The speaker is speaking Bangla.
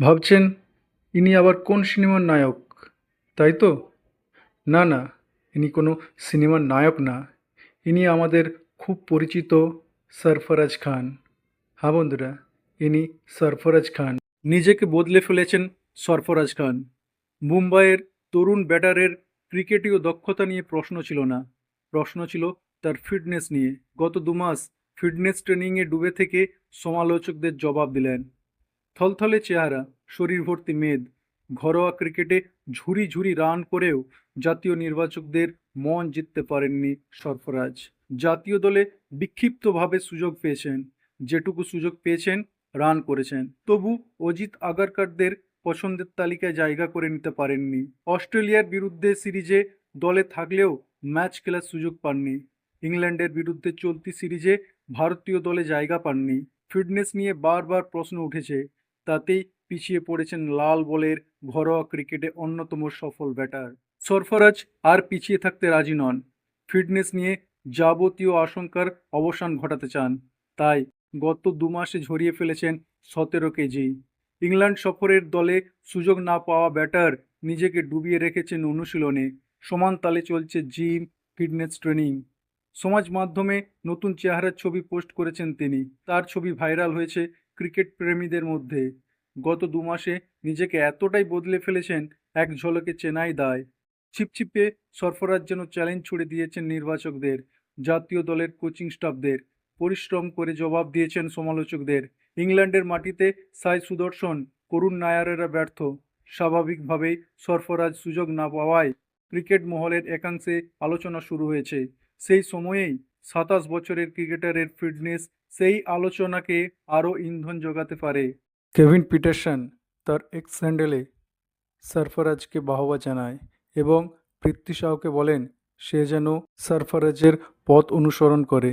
ভাবছেন, ইনি আবার কোন সিনেমার নায়ক? তাই তো? না না, ইনি কোনো সিনেমার নায়ক না। ইনি আমাদের খুব পরিচিত সরফরাজ খান। হ্যাঁ বন্ধুরা, ইনি সরফরাজ খান। নিজেকে বদলে ফেলেছেন সরফরাজ খান। মুম্বাইয়ের তরুণ ব্যাটারের ক্রিকেটীয় দক্ষতা নিয়ে প্রশ্ন ছিল না। প্রশ্ন ছিল তার ফিটনেস নিয়ে। গত দু মাস ফিটনেস ট্রেনিংয়ে ডুবে থেকে সমালোচকদের জবাব দিলেন। থলথলে চেহারা শরীর ভর্তি মেদ, ঘরোয়া ক্রিকেটে ঝুরি ঝুরি রান করেও জাতীয় নির্বাচকদের মন জিততে পারেননি সরফরাজ। জাতীয় দলে বিক্ষিপ্তভাবে সুযোগ পেয়েছেন, যেটুকু সুযোগ পেয়েছেন, রান করেছেন। তবু অজিত আগারকারদের পছন্দের তালিকায় জায়গা করে নিতে পারেননি। অস্ট্রেলিয়ার বিরুদ্ধে সিরিজে দলে থাকলেও ম্যাচ খেলার সুযোগ পাননি। ইংল্যান্ডের বিরুদ্ধে চলতি সিরিজে ভারতীয় দলে জায়গা পাননি। ফিটনেস নিয়ে বারবার প্রশ্ন উঠেছে তাতেই পিছিয়ে পড়েছেন লাল বলের ঘরোয়া ক্রিকেটে অন্যতম সফল ব্যাটার। সরফরাজ আর পিছিয়ে থাকতে রাজি নন। ফিটনেস নিয়ে যাবতীয় আশঙ্কার অবসান ঘটাতে চান। তাই গত দু মাসে ঝরিয়ে ফেলেছেন সতেরো কেজি। ইংল্যান্ড সফরের দলে সুযোগ না পাওয়া ব্যাটার নিজেকে ডুবিয়ে রেখেছেন অনুশীলনে। সমান তালে চলছে জিম, ফিটনেস ট্রেনিং। সমাজ মাধ্যমে নতুন চেহারার ছবি পোস্ট করেছেন তিনি। তার ছবি ভাইরাল হয়েছে ক্রিকেট প্রেমীদের মধ্যে গত দু মাসে নিজেকে এতটাই বদলে ফেলেছেন এক ঝলকে চেনাই দায়। ছিপছিপে সরফরাজ যেন চ্যালেঞ্জ ছুড়ে দিয়েছেন নির্বাচকদের, জাতীয় দলের কোচিং স্টাফদের পরিশ্রম করে জবাব দিয়েছেন সমালোচকদের। ইংল্যান্ডের মাটিতে সাই সুদর্শন, করুণ নায়ারেরা ব্যর্থ। স্বাভাবিকভাবেই সরফরাজ সুযোগ না পাওয়ায় ক্রিকেট মহলের একাংশে আলোচনা শুরু হয়েছে। সেই সময়েই সাতাশ বছরের ক্রিকেটারের ফিটনেস সেই আলোচনাকে আরও ইন্ধন যোগাতে পারে। কেভিন পিটারসন তার এক্স হ্যান্ডেলে সরফরাজকে বাহবা জানায় এবং পৃথ্বী শাহকে বলেন, সে যেন সরফরাজের পথ অনুসরণ করে।